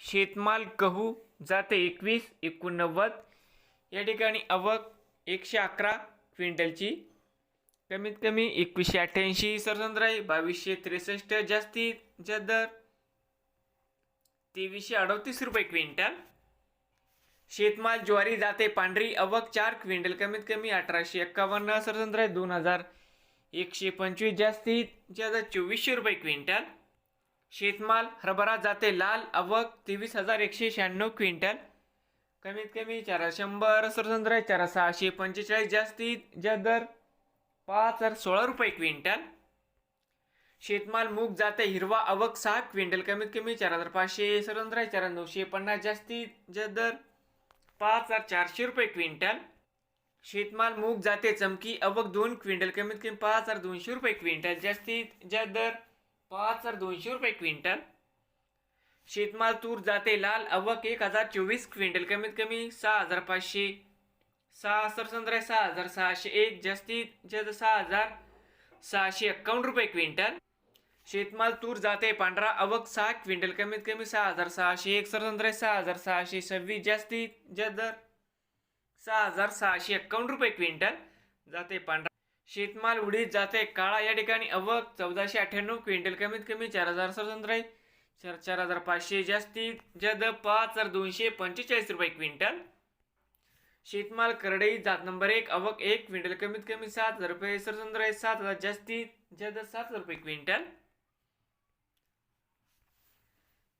शेतमाल गहू जाते एकवीस एकोणनव्वद. या ठिकाणी आवक एकशे अकरा क्विंटलची. कमीत कमी एकवीसशे अठ्ठ्याऐंशी सरसंद्राई बावीसशे त्रेसष्ट जास्तीत जास्त दर तेवीसशे अडतीस रुपये क्विंटल. शेतमाल ज्वारी जाते पांढरी अवक चार क्विंटल कमीत कमी अठराशे एक्कावन्न सरसंद्राई दोन हजार एकशे पंचवीस जास्तीत जादा चोवीसशे रुपये क्विंटल. शेतमाल हरभरा जाते लाल आवक तेवीस हजार एकशे शहाण्णव क्विंटल. कमीत कमी चार शंभर सरसंद्र चार सहाशे पंचेचाळीस जास्तीत ज्या दर पाच हजार सोळा रुपये क्विंटल. शेतमाल मूग जाते हिरवा आवक सहा क्विंटल कमीत कमी चार हजार पाचशे सरसंद्र चार हजार नऊशे पन्नास जास्तीत ज्या दर पाच हजार चारशे रुपये क्विंटल. शेतमाल मूग जाते चमकी आवक दोन क्विंटल कमीत कमी पाच हजार दोनशे रुपये क्विंटल जास्तीत ज्या दर पाच हजार दोनशे रुपये क्विंटल. शेतमाल तूर जाते लाल अवक एक हजार चोवीस क्विंटल. कमीत कमी सहा हजार पाचशे सहा सरसंद्र सहा हजार सहाशे एक. जास्तीत जास्त सहा हजार सहाशे एक्कावन्न रुपये क्विंटल. शेतमाल तूर जाते पांढरा अवक सहा क्विंटल. कमीत कमी सहा हजार सहाशे एक सरसंद्र सहा हजार सहाशे सव्वीस. जास्तीत जास्त दर सहा हजार सहाशे एक्कावन्न रुपये क्विंटल. जाते पांढरा शेतमाल उडीत जाते. काळा या ठिकाणी अवक चौदाशे अठ्ठ्याण्णव क्विंटल. कमीत कमी चार हजार सरसंद्राई चार चार हजार पाचशे जास्तीत जद पाच हजार दोनशे पंचेचाळीस रुपये क्विंटल. शेतमाल करडई जात नंबर एक. अवक एक. क्विंटल कमीत कमी सात हजार रुपये सरसंद्राई सात हजार जास्तीत जद सात हजार रुपये क्विंटल.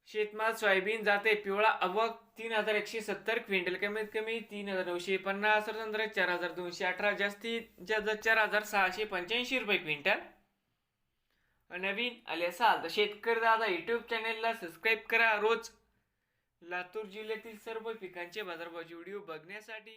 शेतमाल सोयाबीन जाते. पिवळा अवक तीन हजार एकशे सत्तर क्विंटल कमीत कमी तीन हजार नऊशे पन्नास सरसंद्र चार हजार दोनशे अठरा जास्तीत जास्त चार हजार सहाशे पंच्याऐंशी रुपये क्विंटल. नवीन आले असाल तर शेतकरी दादा यूट्यूब चॅनेलला सबस्क्राईब करा. रोज लातूर जिल्ह्यातील सर्व पिकांचे बाजारभाव व्हिडिओ बघण्यासाठी.